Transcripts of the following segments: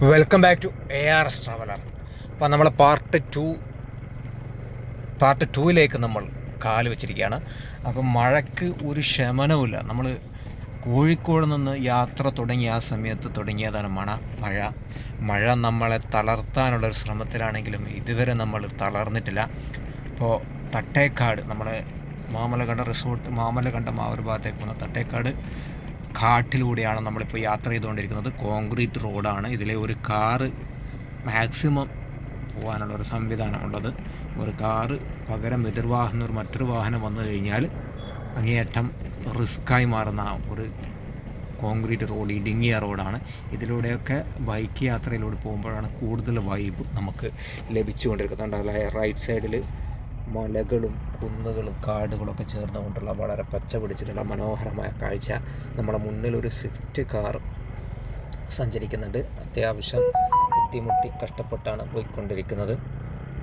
Welcome back to A R S traveller അപ്പോൾ നമ്മൾ part two part ടുവിലേക്ക് നമ്മൾ കാൽ വെച്ചിരിക്കുകയാണ്. അപ്പം മഴയ്ക്ക് ഒരു ശമനവുമില്ല. നമ്മൾ കോഴിക്കോട് നിന്ന് യാത്ര തുടങ്ങിയ ആ സമയത്ത് തുടങ്ങിയതാണ് മണ മഴ. മഴ നമ്മളെ തളർത്താനുള്ള ഒരു ശ്രമത്തിലാണെങ്കിലും ഇതുവരെ നമ്മൾ തളർന്നിട്ടില്ല. അപ്പോൾ തട്ടേക്കാട് നമ്മളെ മാമലകണ്ട റിസോർട്ട് മാമലകണ്ടം ആ ഒരു ഭാഗത്തേക്ക് പോകുന്ന തട്ടേക്കാട് കാട്ടിലൂടെയാണ് നമ്മളിപ്പോൾ യാത്ര ചെയ്തുകൊണ്ടിരിക്കുന്നത്. കോൺക്രീറ്റ് റോഡാണ്. ഇതിലെ ഒരു കാറ് മാക്സിമം പോകാനുള്ള ഒരു സംവിധാനമുള്ളത് ഒരു കാറ് പകരം എതിർവാഹനം ഒരു മറ്റൊരു വാഹനം വന്നു കഴിഞ്ഞാൽ അങ്ങേയറ്റം റിസ്ക്കായി മാറുന്ന ഒരു കോൺക്രീറ്റ് റോഡ് ഇടുങ്ങിയ റോഡാണ്. ഇതിലൂടെയൊക്കെ ബൈക്ക് യാത്രയിലൂടെ പോകുമ്പോഴാണ് കൂടുതൽ വൈബ് നമുക്ക് ലഭിച്ചുകൊണ്ടിരിക്കുന്നത്. റൈറ്റ് സൈഡിൽ മലകളും കുന്നുകളും കാടുകളൊക്കെ ചേർന്നുകൊണ്ടുള്ള വളരെ പച്ച പിടിച്ചിട്ടുള്ള മനോഹരമായ കാഴ്ച നമ്മുടെ മുന്നിൽ ഒരു സ്വിഫ്റ്റ് കാർ സഞ്ചരിക്കുന്നുണ്ട്. അത്യാവശ്യം ബുദ്ധിമുട്ടി കഷ്ടപ്പെട്ടാണ് പോയിക്കൊണ്ടിരിക്കുന്നത്.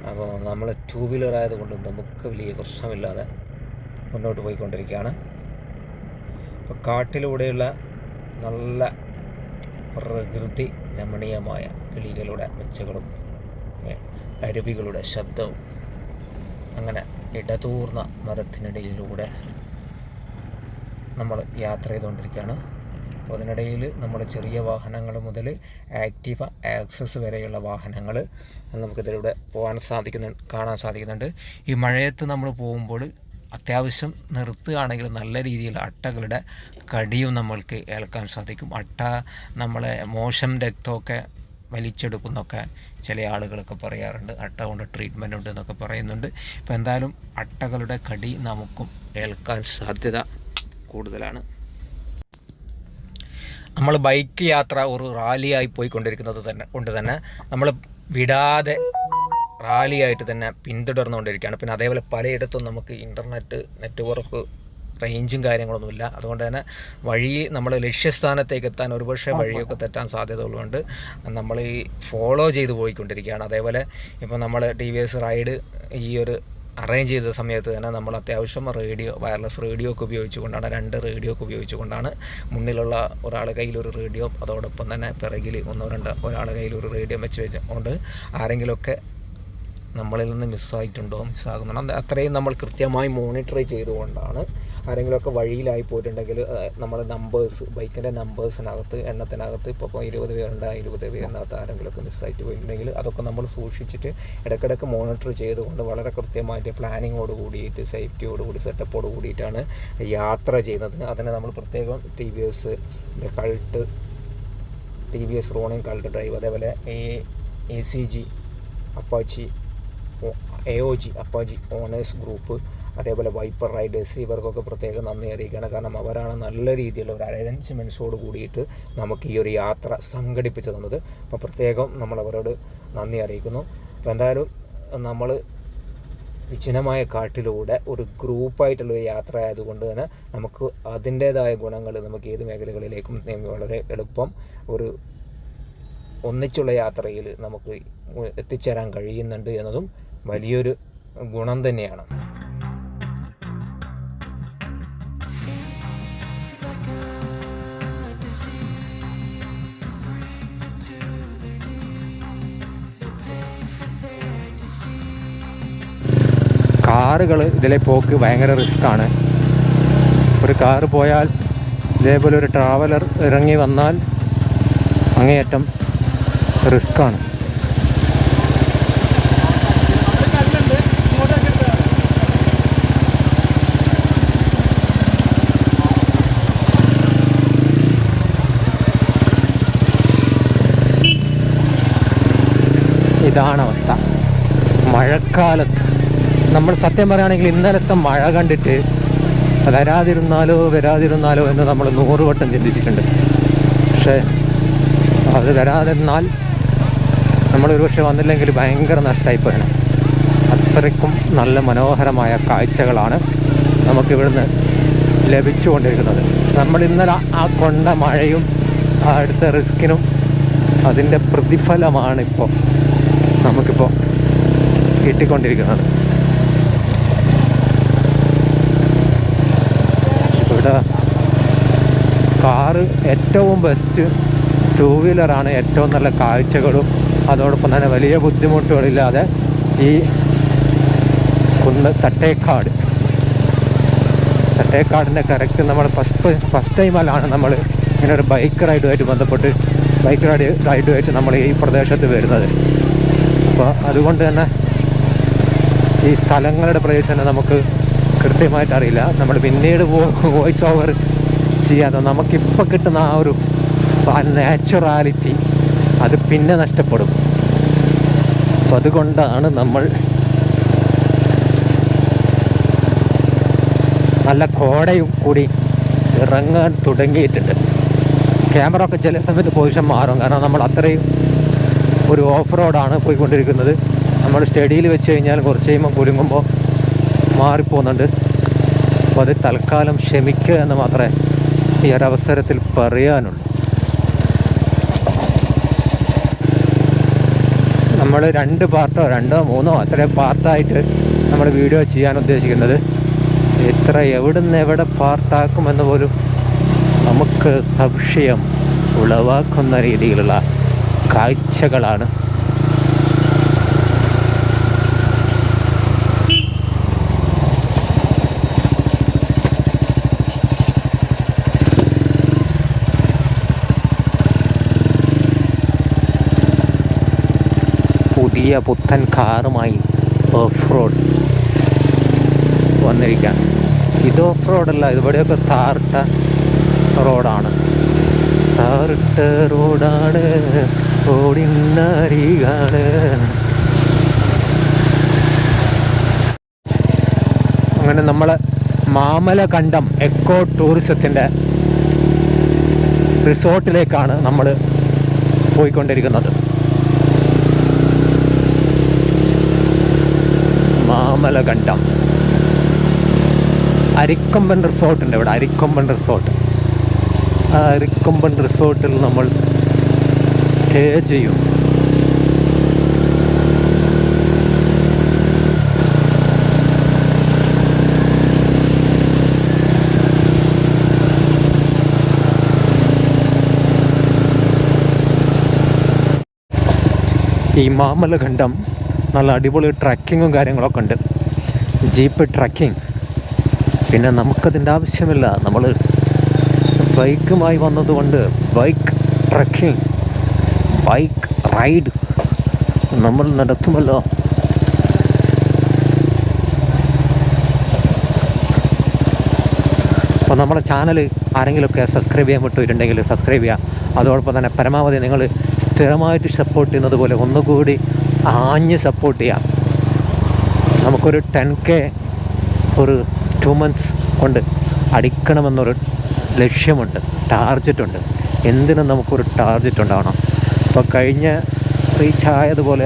അപ്പോൾ നമ്മൾ ടൂ വീലർ ആയതുകൊണ്ട് നമുക്ക് വലിയ പ്രശ്നമില്ലാതെ മുന്നോട്ട് പോയിക്കൊണ്ടിരിക്കുകയാണ്. അപ്പോൾ കാട്ടിലൂടെയുള്ള നല്ല പ്രകൃതി രമണീയമായ കിളികളുടെ ഒച്ചകളും ഏ, അരുവികളുടെ ശബ്ദവും അങ്ങനെ ഇടതൂർന്ന മരത്തിനിടയിലൂടെ നമ്മൾ യാത്ര ചെയ്തുകൊണ്ടിരിക്കുകയാണ്. അപ്പോൾ അതിനിടയിൽ നമ്മൾ ചെറിയ വാഹനങ്ങൾ മുതൽ ആക്റ്റീവ ആക്സസ് വരെയുള്ള വാഹനങ്ങൾ നമുക്കിതിലൂടെ പോകാൻ സാധിക്കുന്നു കാണാൻ സാധിക്കുന്നുണ്ട്. ഈ മഴയത്ത് നമ്മൾ പോകുമ്പോൾ അത്യാവശ്യം നിർത്തുകയാണെങ്കിൽ നല്ല രീതിയിൽ അട്ടകളുടെ കടിയും നമ്മൾക്ക് ഏൽക്കാൻ സാധിക്കും. അട്ട നമ്മളെ മോശം രക്തമൊക്കെ വലിച്ചെടുക്കുന്നൊക്കെ ചില ആളുകളൊക്കെ പറയാറുണ്ട്. അട്ട കൊണ്ട് ട്രീറ്റ്മെന്റ് ഉണ്ട് എന്നൊക്കെ പറയുന്നുണ്ട്. ഇപ്പോൾ എന്തായാലും അട്ടകളുടെ കടി നമുക്കും ഏൽക്കാൻ സാധ്യത കൂടുതലാണ്. നമ്മൾ ബൈക്ക് യാത്ര ഒരു റാലിയായി പോയിക്കൊണ്ടിരിക്കുന്നത് തന്നെ കൊണ്ട് തന്നെ നമ്മൾ വിടാതെ റാലിയായിട്ട് തന്നെ പിന്തുടർന്നുകൊണ്ടിരിക്കുകയാണ്. പിന്നെ അതേപോലെ പലയിടത്തും നമുക്ക് ഇന്റർനെറ്റ് നെറ്റ്വർക്ക് റേഞ്ചും കാര്യങ്ങളൊന്നുമില്ല. അതുകൊണ്ട് തന്നെ വഴി നമ്മൾ ലക്ഷ്യസ്ഥാനത്തേക്ക് എത്താൻ ഒരുപക്ഷെ വഴിയൊക്കെ തെറ്റാൻ സാധ്യത ഉള്ളതുകൊണ്ട് നമ്മൾ ഈ ഫോളോ ചെയ്ത് പോയിക്കൊണ്ടിരിക്കുകയാണ്. അതേപോലെ ഇപ്പോൾ നമ്മൾ ടി വി എസ് റൈഡ് ഈ ഒരു അറേഞ്ച് ചെയ്ത സമയത്ത് തന്നെ നമ്മൾ അത്യാവശ്യം റേഡിയോ വയർലെസ് റേഡിയോ ഒക്കെ ഉപയോഗിച്ചുകൊണ്ടാണ് രണ്ട് റേഡിയോ ഒക്കെ ഉപയോഗിച്ചുകൊണ്ടാണ് മുന്നിലുള്ള ഒരാൾ കയ്യിലൊരു റേഡിയോ അതോടൊപ്പം തന്നെ പിറകിൽ ഒന്നോ രണ്ടോ ഒരാൾ കയ്യിലൊരു റേഡിയോ വെച്ച് വെച്ചുകൊണ്ട് ആരെങ്കിലുമൊക്കെ നമ്മളിൽ നിന്ന് മിസ്സായിട്ടുണ്ടോ മിസ്സാകുന്നുണ്ടോ അത് അത്രയും നമ്മൾ കൃത്യമായി മോണിറ്റർ ചെയ്തുകൊണ്ടാണ് ആരെങ്കിലുമൊക്കെ വഴിയിലായി പോയിട്ടുണ്ടെങ്കിൽ നമ്മുടെ നമ്പേഴ്സ് ബൈക്കിന്റെ നമ്പേഴ്സിനകത്ത് എണ്ണത്തിനകത്ത് ഇപ്പോൾ ഇരുപത് പേരുണ്ട് ഇരുപത് പേരിനകത്ത് ആരെങ്കിലുമൊക്കെ മിസ്സായിട്ട് പോയിട്ടുണ്ടെങ്കിൽ അതൊക്കെ നമ്മൾ സൂക്ഷിച്ചിട്ട് ഇടയ്ക്കിടയ്ക്ക് മോണിറ്റർ ചെയ്തുകൊണ്ട് വളരെ കൃത്യമായിട്ട് പ്ലാനിങ്ങോട് കൂടിയിട്ട് സേഫ്റ്റിയോട് കൂടി സെറ്റപ്പോട് കൂടിയിട്ടാണ് യാത്ര ചെയ്യുന്നതിന്. അതിന് നമ്മൾ പ്രത്യേകം T V S cult T V S Ronin cult drive അതേപോലെ A C G Apache A O G Apache owners group അതേപോലെ വൈപ്പർ റൈഡേഴ്സ് ഇവർക്കൊക്കെ പ്രത്യേകം നന്ദി അറിയിക്കുകയാണ്. കാരണം അവരാണ് നല്ല രീതിയിലുള്ള ഒരു അറേഞ്ച്മെന്റ്സോട് കൂടിയിട്ട് നമുക്ക് ഈ ഒരു യാത്ര സംഘടിപ്പിച്ച് തന്നത്. അപ്പോൾ പ്രത്യേകം നമ്മൾ അവരോട് നന്ദി അറിയിക്കുന്നു. അപ്പോൾ എന്തായാലും നമ്മൾ വിജനമായ കാട്ടിലൂടെ ഒരു ഗ്രൂപ്പായിട്ടുള്ള ഒരു യാത്ര ആയതുകൊണ്ട് തന്നെ നമുക്ക് അതിന്റേതായ ഗുണങ്ങൾ നമുക്ക് ഏത് മേഖലകളിലേക്കും വളരെ എളുപ്പം ഒരു ഒന്നിച്ചുള്ള യാത്രയിൽ നമുക്ക് എത്തിച്ചേരാൻ കഴിയുന്നുണ്ട് എന്നതും വലിയൊരു ഗുണം തന്നെയാണ്. കാറുകൾ ഇതിലെ പോക്ക് ഭയങ്കര റിസ്ക്കാണ് ഒരു കാറ് പോയാൽ ഇതേപോലെ ഒരു ട്രാവലർ ഇറങ്ങി വന്നാൽ അങ്ങേയറ്റം റിസ്ക്കാണ് ഇതാണ് അവസ്ഥ മഴക്കാലത്ത്. നമ്മൾ സത്യം പറയുകയാണെങ്കിൽ ഇന്നലത്തെ മഴ കണ്ടിട്ട് വരാതിരുന്നാലോ വരാതിരുന്നാലോ എന്ന് നമ്മൾ നൂറ് വട്ടം ചിന്തിച്ചിട്ടുണ്ട്. പക്ഷേ അത് വരാതിരുന്നാൽ നമ്മൾ ഒരുപക്ഷെ വന്നില്ലെങ്കിൽ ഭയങ്കര നഷ്ടമായിപ്പോയാണ് അത്രയ്ക്കും നല്ല മനോഹരമായ കാഴ്ചകളാണ് നമുക്കിവിടുന്ന് ലഭിച്ചുകൊണ്ടിരിക്കുന്നത്. നമ്മൾ ഇന്നലെ ആ കൊണ്ട മഴയും ആ അടുത്ത റിസ്കിനും അതിന്റെ പ്രതിഫലമാണ് ഇപ്പോൾ നമുക്കിപ്പോൾ കിട്ടിക്കൊണ്ടിരിക്കുന്നത് ഇവിടെ കാറ് ഏറ്റവും ബെസ്റ്റ് ടു വീലറാണ് ഏറ്റവും നല്ല കാഴ്ചകളും അതോടൊപ്പം തന്നെ വലിയ ബുദ്ധിമുട്ടുകളില്ലാതെ ഈ കുന്ന് തട്ടേക്കാട്. തട്ടേക്കാടിന്റെ കറക്റ്റ് നമ്മൾ ഫസ്റ്റ് ഫസ്റ്റ് ടൈമിലാണ് നമ്മൾ ഇങ്ങനെ ഒരു ബൈക്ക് റൈഡുമായിട്ട് ബന്ധപ്പെട്ട് ബൈക്ക് റൈഡ് റൈഡുമായിട്ട് നമ്മൾ ഈ പ്രദേശത്ത് വരുന്നത്. അപ്പോൾ അതുകൊണ്ട് തന്നെ ഈ സ്ഥലങ്ങളുടെ പ്രദേശം നമുക്ക് കൃത്യമായിട്ട് അറിയില്ല. നമ്മൾ പിന്നീട് വോയിസ് ഓവർ ചെയ്യാതെ നമുക്കിപ്പോൾ കിട്ടുന്ന ആ ഒരു നാച്ചുറാലിറ്റി അത് പിന്നെ നഷ്ടപ്പെടും. അപ്പം അതുകൊണ്ടാണ് നമ്മൾ നല്ല കോടയും കൂടി ഇറങ്ങാൻ തുടങ്ങിയിട്ടുണ്ട്. ക്യാമറ ഒക്കെ ചില സമയത്ത് പൊസിഷൻ മാറും. കാരണം നമ്മൾ അത്രയും ഒരു ഓഫ് റോഡാണ് പോയിക്കൊണ്ടിരിക്കുന്നത്. നമ്മൾ സ്റ്റഡിയിൽ വെച്ച് കഴിഞ്ഞാൽ കുറച്ച് കഴിയുമ്പോൾ കുലുങ്ങുമ്പോൾ മാറിപ്പോകുന്നുണ്ട്. അപ്പോൾ അത് തൽക്കാലം ക്ഷമിക്കുക എന്ന് മാത്രമേ ഈ ഒരവസരത്തിൽ പറയാനുള്ളൂ. നമ്മൾ രണ്ട് പാർട്ടോ രണ്ടോ മൂന്നോ അത്രയും പാർട്ടായിട്ട് നമ്മൾ വീഡിയോ ചെയ്യാൻ ഉദ്ദേശിക്കുന്നത്. എത്ര എവിടുന്ന് എവിടെ പാർട്ടാക്കുമെന്ന് പോലും നമുക്ക് സംശയം ഉളവാക്കുന്ന രീതിയിലുള്ള കാഴ്ചകളാണ്. പുതിയ പുത്തൻ കാറുമായി ഓഫ് റോഡ് വന്നിരിക്കുകയാണ് ഇത് ഓഫ് റോഡല്ല ഇവിടെയൊക്കെ താറിട്ട റോഡാണ്. താറിട്ട റോഡാണ്. റോഡിനരികാണ് അങ്ങനെ നമ്മൾ മാമലകണ്ഠം എക്കോ ടൂറിസത്തിന്റെ റിസോർട്ടിലേക്കാണ് നമ്മൾ പോയിക്കൊണ്ടിരിക്കുന്നത്. മാമലകണ്ഠം. അരിക്കൊമ്പൻ റിസോർട്ടുണ്ട് ഇവിടെ അരിക്കൊമ്പൻ റിസോർട്ട്. ആ അരിക്കൊമ്പൻ റിസോർട്ടിൽ നമ്മൾ സ്റ്റേ ഈ മാമലഖണ്ഡം നല്ല അടിപൊളി ട്രക്കിങ്ങും കാര്യങ്ങളൊക്കെ ഉണ്ട്. Jeep trekking. പിന്നെ നമുക്കതിന്റെ ആവശ്യമില്ല. നമ്മൾ ബൈക്കുമായി വന്നതുകൊണ്ട് ബൈക്ക് ട്രക്കിംഗ്. ബൈക്ക് റൈഡ് നമ്മൾ നടത്തുമല്ലോ? അപ്പോൾ നമ്മുടെ ചാനൽ ആരെങ്കിലുമൊക്കെ സബ്സ്ക്രൈബ് ചെയ്യാൻ വിട്ടിട്ടുണ്ടെങ്കിൽ സബ്സ്ക്രൈബ് ചെയ്യുക. അതോടൊപ്പം തന്നെ പരമാവധി നിങ്ങൾ സ്ഥിരമായിട്ട് സപ്പോർട്ട് ചെയ്യുന്നത് പോലെ ഒന്നുകൂടി ആഞ്ഞ് സപ്പോർട്ട് ചെയ്യാം നമുക്കൊരു ടെൻ കെ ഒരു ടു മന്ത്സ് കൊണ്ട് അടിക്കണമെന്നൊരു ലക്ഷ്യമുണ്ട് ടാർജറ്റുണ്ട് എന്തിനും നമുക്കൊരു ടാർജറ്റ് ഉണ്ടാവണം. അപ്പോൾ കഴിഞ്ഞ റീച്ച് ആയതുപോലെ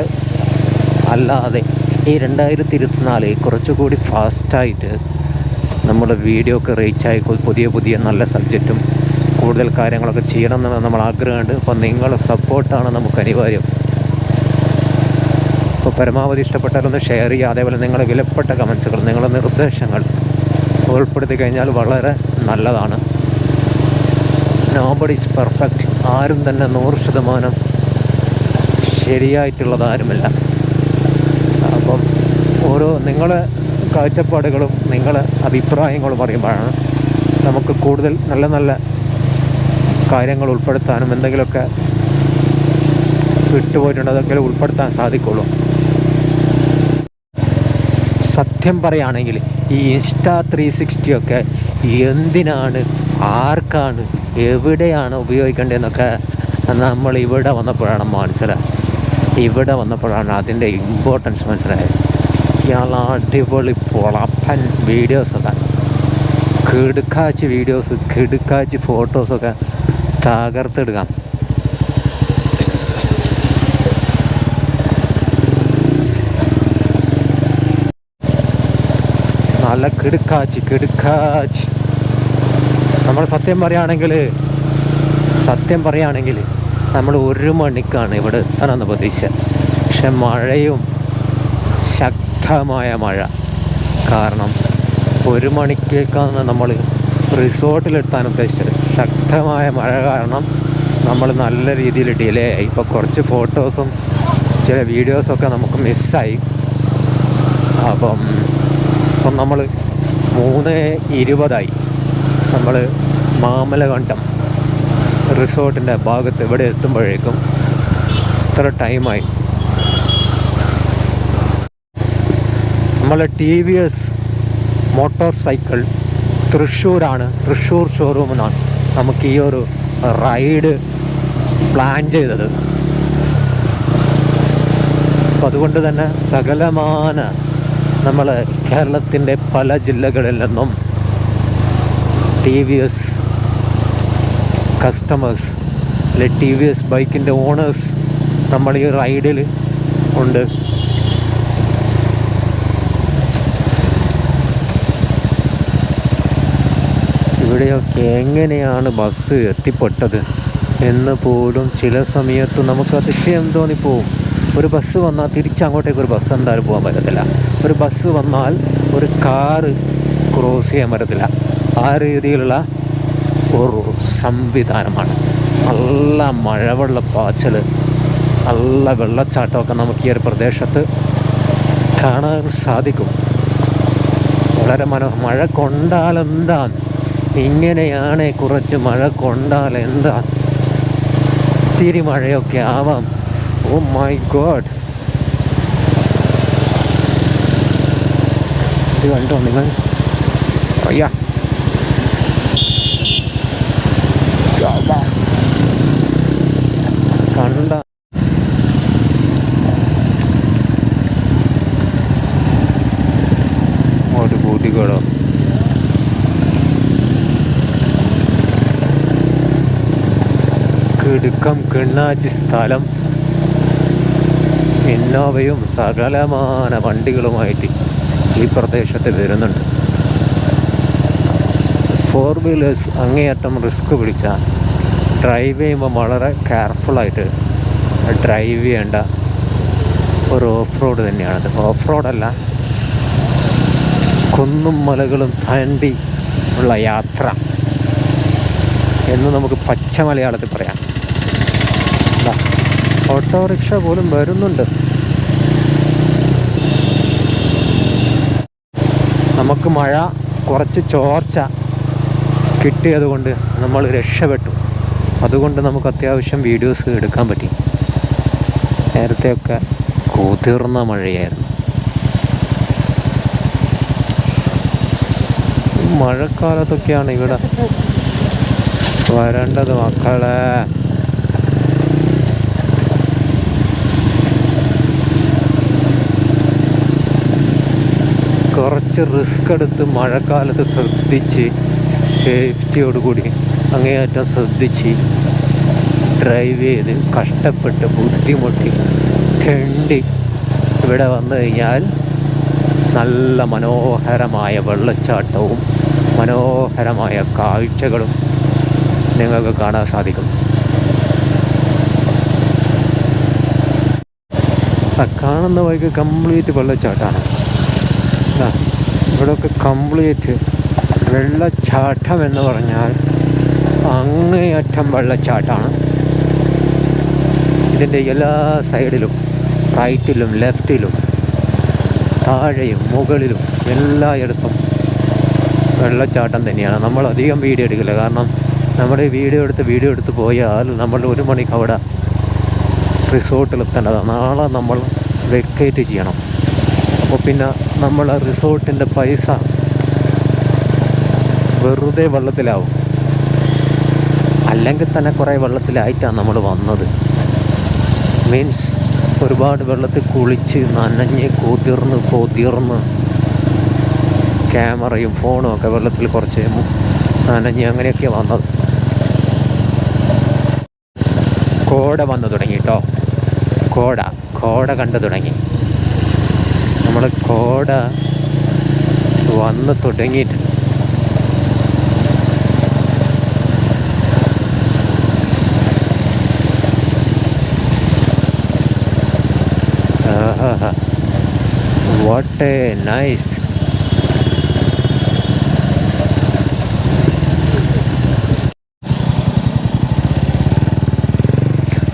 അല്ലാതെ ഈ രണ്ടായിരത്തി ഇരുപത്തിനാല് കുറച്ചുകൂടി ഫാസ്റ്റായിട്ട് നമ്മുടെ വീഡിയോ ഒക്കെ റീച്ചായി പുതിയ പുതിയ നല്ല സബ്ജക്റ്റും കൂടുതൽ കാര്യങ്ങളൊക്കെ ചെയ്യണം എന്നുള്ള നമ്മൾ ആഗ്രഹമുണ്ട്. അപ്പോൾ നിങ്ങളുടെ സപ്പോർട്ടാണ് നമുക്ക് അനിവാര്യം. അപ്പോൾ പരമാവധി ഇഷ്ടപ്പെട്ടാലൊന്ന് ഷെയർ ചെയ്യുക. അതേപോലെ നിങ്ങളുടെ വിലപ്പെട്ട കമൻസുകൾ നിങ്ങളുടെ നിർദ്ദേശങ്ങൾ ഉൾപ്പെടുത്തി കഴിഞ്ഞാൽ വളരെ നല്ലതാണ്. നോബഡി ഈസ് പെർഫെക്റ്റ് ആരും തന്നെ നൂറ് ശതമാനം ശരിയായിട്ടുള്ളത് ആരുമില്ല. അപ്പം ഓരോ നിങ്ങൾ കാഴ്ചപ്പാടുകളും നിങ്ങൾ അഭിപ്രായങ്ങളും പറയുമ്പോഴാണ് നമുക്ക് കൂടുതൽ നല്ല നല്ല കാര്യങ്ങൾ ഉൾപ്പെടുത്താനും എന്തെങ്കിലുമൊക്കെ വിട്ടുപോയിട്ടുണ്ട് അതൊക്കെ ഉൾപ്പെടുത്താൻ സാധിക്കുള്ളൂ. സത്യം പറയുകയാണെങ്കിൽ ഈ ഇൻസ്റ്റാ ത്രീ സിക്സ്റ്റിയൊക്കെ എന്തിനാണ് ആർക്കാണ് എവിടെയാണ് ഉപയോഗിക്കേണ്ടതെന്നൊക്കെ നമ്മൾ ഇവിടെ വന്നപ്പോഴാണ് മനസ്സിലായത്. ഇവിടെ വന്നപ്പോഴാണ് അതിന്റെ ഇമ്പോർട്ടൻസ് മനസ്സിലായത്. ഇയാൾ അടിപൊളി പൊളപ്പൻ വീഡിയോസൊക്കെ കിടുക്കാച്ച് വീഡിയോസ് കിടുക്കാച്ച് ഫോട്ടോസൊക്കെ തകർത്തെടുക്കാം നല്ല കിടുക്കാച്ച് കിടുക്കാച്ച്. നമ്മൾ സത്യം പറയുകയാണെങ്കിൽ സത്യം പറയുകയാണെങ്കിൽ നമ്മൾ ഒരു മണിക്കാണ് ഇവിടെ എത്തണമെന്ന് പ്രതീക്ഷ. പക്ഷെ മഴയും ശക്തമായ മഴ. കാരണം ഒരു മണിക്കേക്കാണ് നമ്മൾ റിസോർട്ടിലെത്താൻ ഉദ്ദേശിച്ചത്. ശക്തമായ മഴ കാരണം നമ്മൾ നല്ല രീതിയിൽ ഡിലേ ആയി. ഇപ്പോൾ കുറച്ച് ഫോട്ടോസും ചില വീഡിയോസൊക്കെ നമുക്ക് മിസ്സായി. അപ്പം ഇപ്പം നമ്മൾ മൂന്ന് ഇരുപതായി. നമ്മൾ മാമലകണ്ഠം. റിസോർട്ടിന്റെ ഭാഗത്ത് ഇവിടെ എത്തുമ്പോഴേക്കും ഇത്ര ടൈമായി. നമ്മളെ T V S motor cycle തൃശ്ശൂരാണ് തൃശ്ശൂർ ഷോറൂമിനാണ് നമുക്ക് ഈ ഒരു റൈഡ് പ്ലാൻ ചെയ്തത്. അപ്പം അതുകൊണ്ട് തന്നെ സകലമാന നമ്മൾ കേരളത്തിന്റെ പല ജില്ലകളിൽ നിന്നും ടി വി എസ് കസ്റ്റമേഴ്സ് അല്ലെ ടി വി എസ് ബൈക്കിന്റെ ഓണേഴ്സ് നമ്മൾ ഈ റൈഡിൽ ഉണ്ട്. ഇവിടെയൊക്കെ എങ്ങനെയാണ് ബസ് എത്തിപ്പെട്ടത്? എന്ന് പോലും ചില സമയത്ത് നമുക്ക് അതിശയം തോന്നിപ്പോവും. ഒരു ബസ് വന്നാൽ തിരിച്ചങ്ങോട്ടേക്ക് ഒരു ബസ് എന്തായാലും പോകാൻ പറ്റത്തില്ല. ഒരു ബസ് വന്നാൽ ഒരു കാറ് ക്രോസ് ചെയ്യാൻ പറ്റത്തില്ല. ആ രീതിയിലുള്ള ഒരു സംവിധാനമാണ്. നല്ല മഴവെള്ള പാച്ചൽ നല്ല വെള്ളച്ചാട്ടമൊക്കെ നമുക്ക് ഈ ഒരു പ്രദേശത്ത് കാണാൻ സാധിക്കും. വളരെ മനോഹ മഴ കൊണ്ടാൽ എന്താ? ഇങ്ങനെയാണ് കുറച്ച് മഴ കൊണ്ടാൽ എന്താ? ഒത്തിരി മഴയൊക്കെ ആവാം. ഓ മൈ ഗോഡ് ഇത് കണ്ടോ നിങ്ങൾ? അയ്യാ കണ്ട ഒരു കൂട്ടിക്കോടോ കിടുക്കം കിണ്ണാച്ചി സ്ഥലം. ഇന്നോവയും സകലമാന വണ്ടികളുമായിട്ട് ഈ പ്രദേശത്ത് വരുന്നുണ്ട്. ഫോർ വീലേഴ്സ് അങ്ങേയറ്റം റിസ്ക് പിടിച്ച ഡ്രൈവ് ചെയ്യുമ്പോൾ വളരെ കെയർഫുള്ളായിട്ട് ഡ്രൈവ് ചെയ്യേണ്ട ഒരു ഓഫ് റോഡ് തന്നെയാണത് ഓഫ് റോഡല്ല കുന്നും മലകളും താണ്ടി ഉള്ള യാത്ര എന്ന് നമുക്ക് പച്ച മലയാളത്തിൽ പറയാം. ഓട്ടോറിക്ഷ പോലും വരുന്നുണ്ട്. നമുക്ക് മഴ കുറച്ച് ചോർച്ച കിട്ടിയത് കൊണ്ട് നമ്മൾ രക്ഷപ്പെട്ടു. അതുകൊണ്ട് നമുക്ക് അത്യാവശ്യം വീഡിയോസ് എടുക്കാൻ പറ്റി. നേരത്തെയൊക്കെ കൂതിർന്ന മഴയായിരുന്നു. മഴക്കാലത്തൊക്കെയാണ് ഇവിടെ വരേണ്ടത് മക്കളെ. കുറച്ച് റിസ്ക് എടുത്ത് മഴക്കാലത്ത് ശ്രദ്ധിച്ച് സേഫ്റ്റിയോടുകൂടി അങ്ങേയറ്റം ശ്രദ്ധിച്ച് ഡ്രൈവ് ചെയ്ത് കഷ്ടപ്പെട്ട് ബുദ്ധിമുട്ടി തെണ്ടി ഇവിടെ വന്നു കഴിഞ്ഞാൽ നല്ല മനോഹരമായ വെള്ളച്ചാട്ടവും മനോഹരമായ കാഴ്ചകളും നിങ്ങൾക്ക് കാണാൻ സാധിക്കും. കാണുന്ന വഴിക്ക് കംപ്ലീറ്റ് വെള്ളച്ചാട്ടമാണ്. ഇവിടെയൊക്കെ കംപ്ലീറ്റ് വെള്ളച്ചാട്ടം എന്ന് പറഞ്ഞാൽ അങ്ങേയറ്റം വെള്ളച്ചാട്ടമാണ്. ഇതിന്റെ എല്ലാ സൈഡിലും റൈറ്റിലും ലെഫ്റ്റിലും താഴെയും മുകളിലും എല്ലായിടത്തും വെള്ളച്ചാട്ടം തന്നെയാണ്. നമ്മൾ അധികം വീഡിയോ എടുക്കില്ല. കാരണം നമ്മുടെ വീഡിയോ എടുത്ത് വീഡിയോ എടുത്ത് പോയാൽ നമ്മൾ ഒരു മണിക്ക് അവിടെ റിസോർട്ടിലെത്തേണ്ടതാണ്. നാളെ നമ്മൾ വെക്കേറ്റ് ചെയ്യണം. അപ്പോൾ പിന്നെ നമ്മൾ ആ റിസോർട്ടിന്റെ പൈസ വെറുതെ വെള്ളത്തിലാവും. അല്ലെങ്കിൽ തന്നെ കുറേ വെള്ളത്തിലായിട്ടാണ് നമ്മൾ വന്നത്. മീൻസ് ഒരുപാട് വെള്ളത്തിൽ കുളിച്ച് നനഞ്ഞ് കുതിർന്ന് കൊതിർന്ന് ക്യാമറയും ഫോണും ഒക്കെ വെള്ളത്തിൽ കുറച്ച് നനഞ്ഞ് അങ്ങനെയൊക്കെ വന്നത്. കോട വന്നു തുടങ്ങി കേട്ടോ കോട കോട കണ്ടു തുടങ്ങി. നമ്മൾ കോട വന്ന് തുടങ്ങിയിട്ട് വാട്ട് എ നൈസ്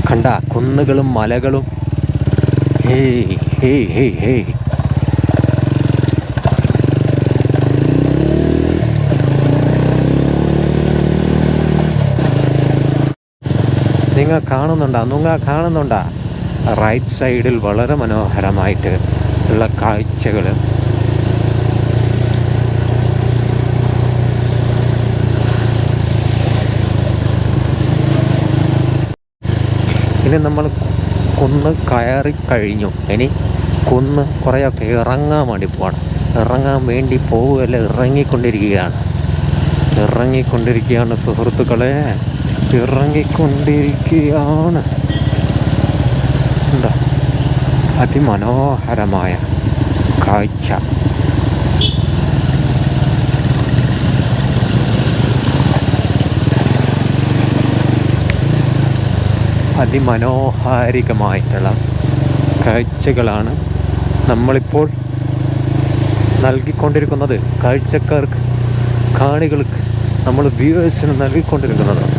കണ്ട കുന്നുകളും മലകളും. Hey hey hey hey. നിങ്ങൾ കാണുന്നുണ്ടോ? നിങ്ങൾ കാണുന്നുണ്ടോ? റൈറ്റ് സൈഡിൽ വളരെ മനോഹരമായിട്ട് ഉള്ള കാഴ്ചകൾ ഇനി നമ്മൾ കുന്ന് കയറി കഴിഞ്ഞു. ഇനി കുന്ന് കുറേയൊക്കെ ഇറങ്ങാൻ വേണ്ടി പോകണം ഇറങ്ങാൻ വേണ്ടി പോവുകയല്ല? ഇറങ്ങിക്കൊണ്ടിരിക്കുകയാണ്. ഇറങ്ങിക്കൊണ്ടിരിക്കുകയാണ് സുഹൃത്തുക്കളെ. ഇറങ്ങിക്കൊണ്ടിരിക്കുകയാണ്. ഉണ്ടോ അതിമനോഹരമായ കാഴ്ച. അതിമനോഹാരികമായിട്ടുള്ള കാഴ്ചകളാണ് നമ്മളിപ്പോൾ നൽകിക്കൊണ്ടിരിക്കുന്നത്. കാഴ്ചക്കാർക്ക് കാണികൾക്ക് നമ്മൾ വ്യൂവേഴ്സിന് നൽകിക്കൊണ്ടിരിക്കുന്നത്.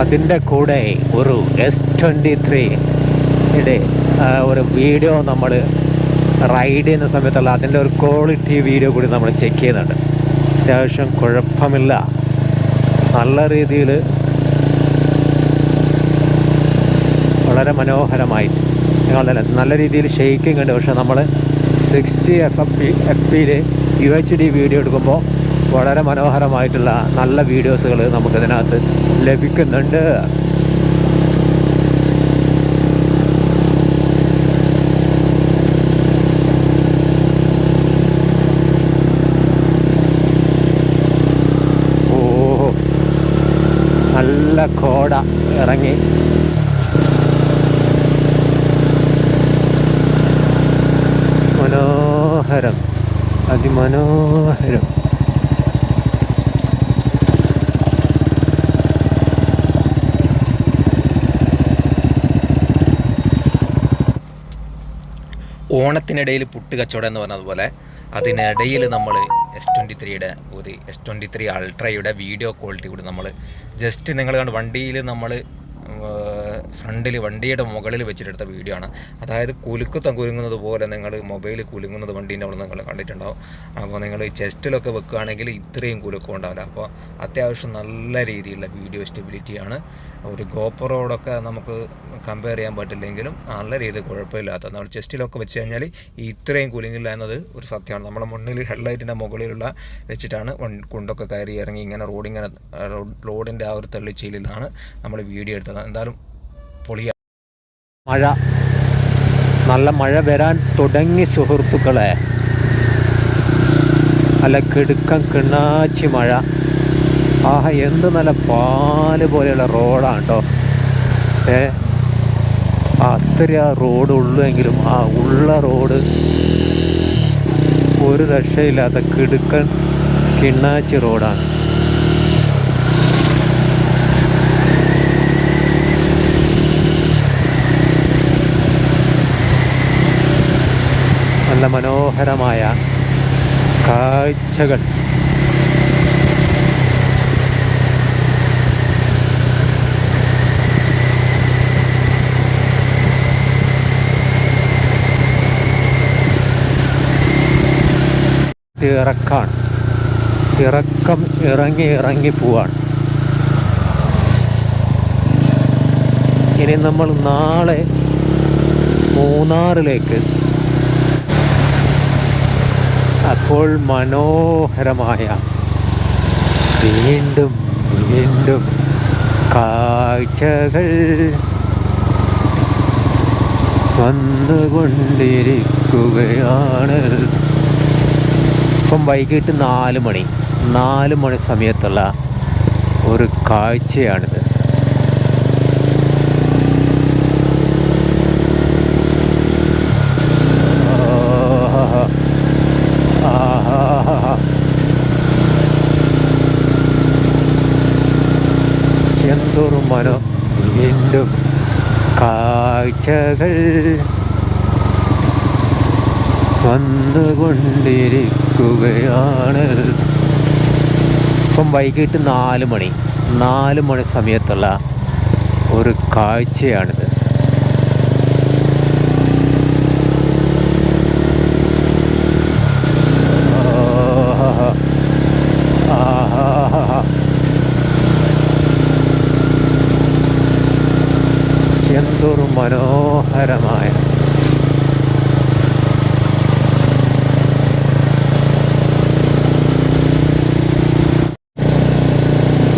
അതിന്റെ കൂടെ ഒരു എസ് ട്വന്റി ത്രീയുടെ ഒരു വീഡിയോ നമ്മൾ റൈഡ് ചെയ്യുന്ന സമയത്തുള്ള അതിന്റെ ഒരു ക്വാളിറ്റി വീഡിയോ കൂടി നമ്മൾ ചെക്ക് ചെയ്യുന്നുണ്ട്. അത്യാവശ്യം കുഴപ്പമില്ല. നല്ല രീതിയിൽ വളരെ ഞങ്ങളല്ല നല്ല രീതിയിൽ ഷെയ്ക്കിംഗ് ഉണ്ട്. പക്ഷെ നമ്മൾ sixty F F P F പിയിൽ യു എച്ച് ഡി വീഡിയോ എടുക്കുമ്പോൾ വളരെ മനോഹരമായിട്ടുള്ള നല്ല വീഡിയോസുകൾ നമുക്കിതിനകത്ത് ലഭിക്കുന്നുണ്ട്. നല്ല കോട ഇറങ്ങി. മനോഹരം അതിമനോഹരം. ഓണത്തിനിടയിൽ പുട്ട് കച്ചവടം എന്ന് പറഞ്ഞതുപോലെ അതിനിടയിൽ നമ്മൾ എസ് ട്വന്റി ത്രീയുടെ ഒരു എസ് ട്വന്റി ത്രീ അൾട്രയുടെ വീഡിയോ ക്വാളിറ്റി കൂടി നമ്മൾ ജസ്റ്റ് നിങ്ങൾ കണ്ട് വണ്ടിയിൽ നമ്മൾ ഫ്രണ്ടിൽ വണ്ടിയുടെ മുകളിൽ വെച്ചിട്ടെടുത്ത വീഡിയോ ആണ്. അതായത് കുലുക്കുത്ത കുലുങ്ങുന്നത് പോലെ നിങ്ങൾ മൊബൈൽ കുലുങ്ങുന്നത് വണ്ടീന്റെ അവിടെ നിങ്ങൾ കണ്ടിട്ടുണ്ടാവും. അപ്പോൾ നിങ്ങൾ ചെസ്റ്റിലൊക്കെ വെക്കുകയാണെങ്കിൽ ഇത്രയും കുലുക്കം ഉണ്ടാവില്ല. അപ്പോൾ അത്യാവശ്യം നല്ല രീതിയിലുള്ള വീഡിയോ സ്റ്റെബിലിറ്റിയാണ് ഒരു ഗോപ്പറോടൊക്കെ നമുക്ക് കമ്പയർ ചെയ്യാൻ പറ്റില്ലെങ്കിലും നല്ല രീതിയിൽ കുഴപ്പമില്ലാത്ത നമ്മൾ ചെസ്റ്റിലൊക്കെ വെച്ച് കഴിഞ്ഞാൽ ഇത്രയും കുലുങ്ങില്ല എന്നത് ഒരു സത്യമാണ്. നമ്മുടെ മുന്നിൽ ഹെഡ്ലൈറ്റിന്റെ മുകളിലുള്ള വെച്ചിട്ടാണ് കുണ്ടൊക്കെ കയറി ഇറങ്ങി ഇങ്ങനെ റോഡിങ്ങനെ റോഡിന്റെ ആ ഒരു തെള്ളിച്ചയിലാണ് നമ്മൾ വീഡിയോ എടുത്തത്. എന്തായാലും പൊളിയ. മഴ. നല്ല മഴ വരാൻ തുടങ്ങി സുഹൃത്തുക്കളെ. നല്ല കിടുക്കം കിണാച്ചി മഴ. ആഹ എന്ത് നല്ല പാൽ പോലെയുള്ള റോഡാണ് കേട്ടോ ഏ അത്ര ആ റോഡ് ഉള്ളുവെങ്കിലും ആ ഉള്ള റോഡ് ഒരു രക്ഷയില്ലാത്ത കിടുക്കൻ കിണ്ണാച്ചി റോഡാണ്. നല്ല മനോഹരമായ കാഴ്ചകൾ. ഇറക്കാണ്. ഇറക്കം ഇറങ്ങി ഇറങ്ങി പോവാണ്. ഇനി നമ്മൾ നാളെ മൂന്നാറിലേക്ക് അപ്പോൾ മനോഹരമായ വീണ്ടും വീണ്ടും കാഴ്ചകൾ വന്നുകൊണ്ടിരിക്കുകയാണ്. ഇപ്പം വൈകിട്ട് നാല് മണി നാല് മണി സമയത്തുള്ള ഒരു കാഴ്ചയാണിത് ആഹാ. ആഹാ. എന്തൊരു മനോ വീണ്ടും കാഴ്ചകൾ വന്നുകൊണ്ടിരിക്കുകയാണ്. ഇപ്പം വൈകിട്ട് നാല് മണി. നാല് മണി സമയത്തുള്ള ഒരു കാഴ്ചയാണിത് ആഹാ. ആഹാ. എന്തൊരു മനോഹരമായ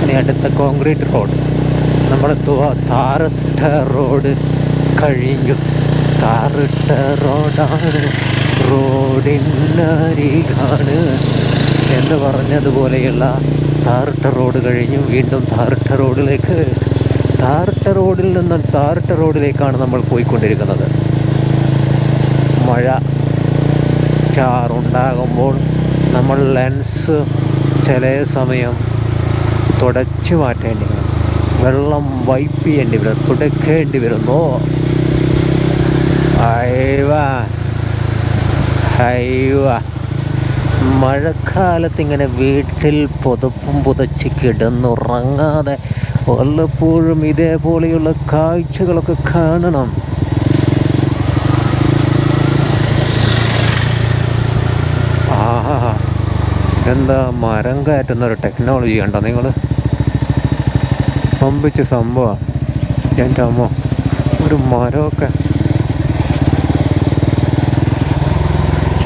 ഇനി അടുത്ത കോൺക്രീറ്റ് റോഡ് നമ്മൾ താറിട്ട റോഡ് കഴിഞ്ഞു. താറിട്ട റോഡാണ് റോഡിനരികാണ്. എന്ന് പറഞ്ഞതുപോലെയുള്ള താറിട്ട റോഡ് കഴിഞ്ഞു. വീണ്ടും താറിട്ട റോഡിലേക്ക് താറിട്ട റോഡിൽ നിന്നും താറിട്ട റോഡിലേക്കാണ് നമ്മൾ പോയിക്കൊണ്ടിരിക്കുന്നത്. മഴ ചാറുണ്ടാകുമ്പോൾ നമ്മൾ ലെൻസ് ചില സമയം തുടച്ചു മാറ്റേണ്ടി വരും. വെള്ളം വൈപ്പ് ചെയ്യേണ്ടി വരും. തുടക്കേണ്ടി വരുന്നു. മഴക്കാലത്ത് ഇങ്ങനെ വീട്ടിൽ പുതപ്പും പുതച്ച് കിടന്നുറങ്ങാതെ വല്ലപ്പോഴും ഇതേപോലെയുള്ള കാഴ്ചകളൊക്കെ കാണണം. എന്താ മരം കയറ്റുന്ന ഒരു ടെക്നോളജി ഉണ്ടോ നിങ്ങൾ? പമ്പിച്ച സംഭവമാണ് എന്റെ അമ്മ ഒരു മരമൊക്കെ.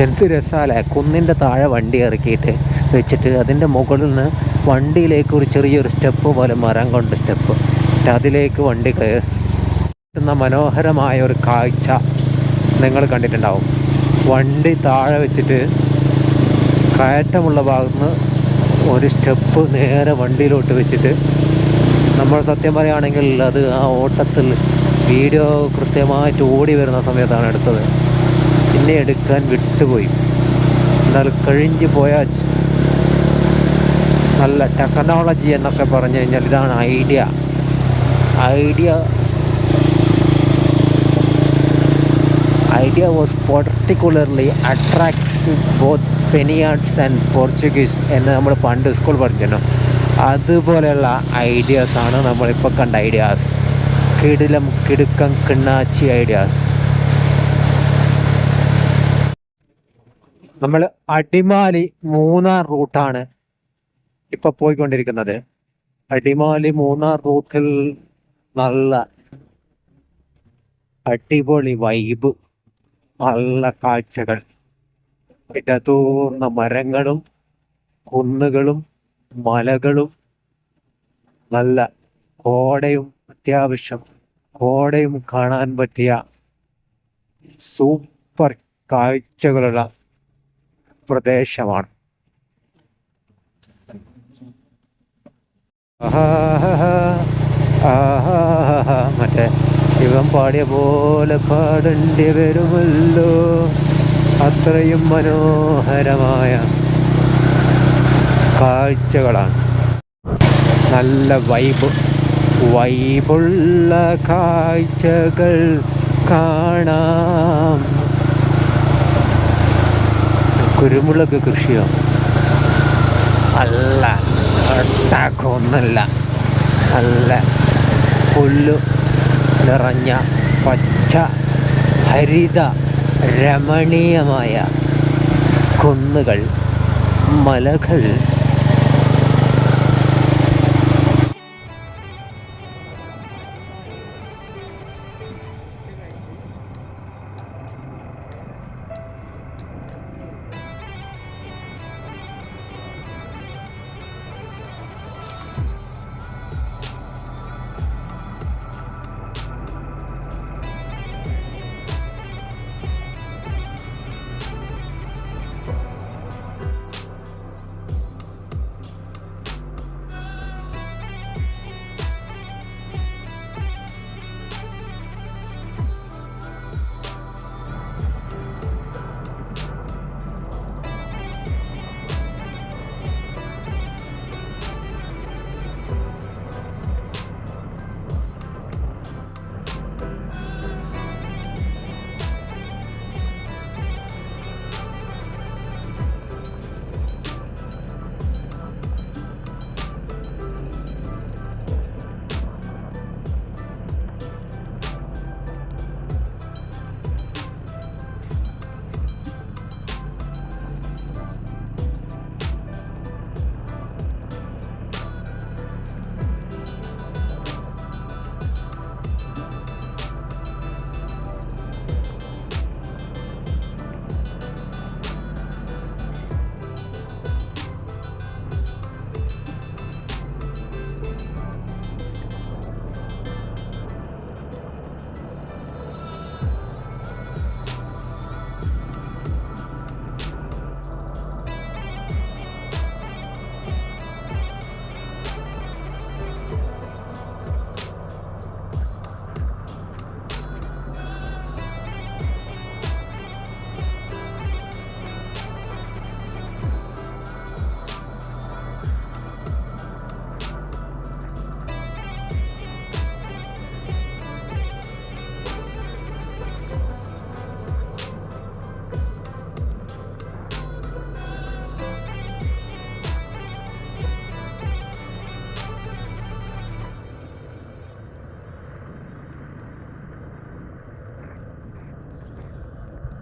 എന്ത് രസാലേ കുന്നിന്റെ താഴെ വണ്ടി ഇറക്കിയിട്ട് വെച്ചിട്ട് അതിന്റെ മുകളിൽ നിന്ന് വണ്ടിയിലേക്ക് ഒരു ചെറിയൊരു സ്റ്റെപ്പ് പോലെ മരം കൊണ്ട് സ്റ്റെപ്പ്. എന്നിട്ട് അതിലേക്ക് വണ്ടി കയറുന്ന മനോഹരമായ ഒരു കാഴ്ച നിങ്ങൾ കണ്ടിട്ടുണ്ടാവും. വണ്ടി താഴെ വെച്ചിട്ട് കയറ്റമുള്ള ഭാഗത്ത് ഒരു സ്റ്റെപ്പ് നേരെ വണ്ടിയിലോട്ട് വെച്ചിട്ട് നമ്മൾ സത്യം പറയുകയാണെങ്കിൽ അത് ആ ഓട്ടത്തിൽ വീഡിയോ കൃത്യമായിട്ട് ഓടി വരുന്ന സമയത്താണ് എടുത്തത്. പിന്നെ എടുക്കാൻ വിട്ടുപോയി. എന്നാൽ കഴിഞ്ഞ് പോയാൽ നല്ല ടെക്നോളജി എന്നൊക്കെ പറഞ്ഞു കഴിഞ്ഞാൽ ഇതാണ് idea idea idea was particularly attractive both Spaniards and Portuguese എന്ന് നമ്മൾ പണ്ട് സ്കൂൾ പഠിച്ചിരുന്നു. അതുപോലെയുള്ള ഐഡിയാസാണ് നമ്മളിപ്പോൾ കണ്ട ഐഡിയാസ് കിടിലം കിടുക്കം കിണ്ണാച്ചി ഐഡിയാസ് നമ്മൾ അടിമാലി മൂന്നാർ റൂട്ടാണ് ഇപ്പൊ പോയിക്കൊണ്ടിരിക്കുന്നത്. അടിമാലി മൂന്നാർ റൂട്ടിൽ നല്ല അടിപൊളി വൈബ് നല്ല കാഴ്ചകൾ. ഇടതൂർന്ന മരങ്ങളും കുന്നുകളും മലകളും നല്ല കോടയും അത്യാവശ്യം കോടയും കാണാൻ പറ്റിയ സൂപ്പർ കാഴ്ചകളുള്ള പ്രദേശമാണ്. മറ്റേ ഇവൻ പാടിയ പോലെ പാടേണ്ടി വരുമല്ലോ അത്രയും മനോഹരമായ കാഴ്ചകളാണ്. നല്ല വൈബ് വൈബുള്ള കാഴ്ചകൾ കാണാം. കുരുമുളക് കൃഷിയോ? അല്ല ഒന്നല്ല നല്ല പുല്ലു നിറഞ്ഞ പച്ച ഹരിത രമണീയമായ കുന്നുകൾ മലകൾ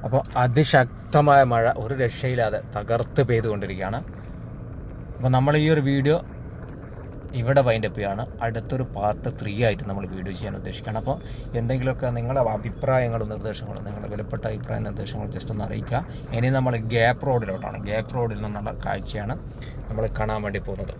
അപ്പോൾ അതിശക്തമായ മഴ ഒരു രക്ഷയില്ലാതെ തകർത്ത് പെയ്തുകൊണ്ടിരിക്കുകയാണ്. അപ്പോൾ നമ്മൾ ഈ ഒരു വീഡിയോ ഇവിടെ വൈൻഡപ്പ് ചെയ്യാണ്. അടുത്തൊരു പാർട്ട് ത്രീ ആയിട്ട് നമ്മൾ വീഡിയോ ചെയ്യാൻ ഉദ്ദേശിക്കുകയാണ്. അപ്പോൾ എന്തെങ്കിലുമൊക്കെ നിങ്ങളുടെ അഭിപ്രായങ്ങളും നിർദ്ദേശങ്ങളും നിങ്ങളുടെ വിലപ്പെട്ട അഭിപ്രായ നിർദ്ദേശങ്ങളും ജസ്റ്റ് ഒന്ന് അറിയിക്കുക. ഇനി നമ്മൾ ഗ്യാപ്പ് റോഡിലോട്ടാണ് ഗ്യാപ്പ് റോഡിൽ നിന്നുള്ള കാഴ്ചയാണ് നമ്മൾ കാണാൻ വേണ്ടി പോകുന്നത്.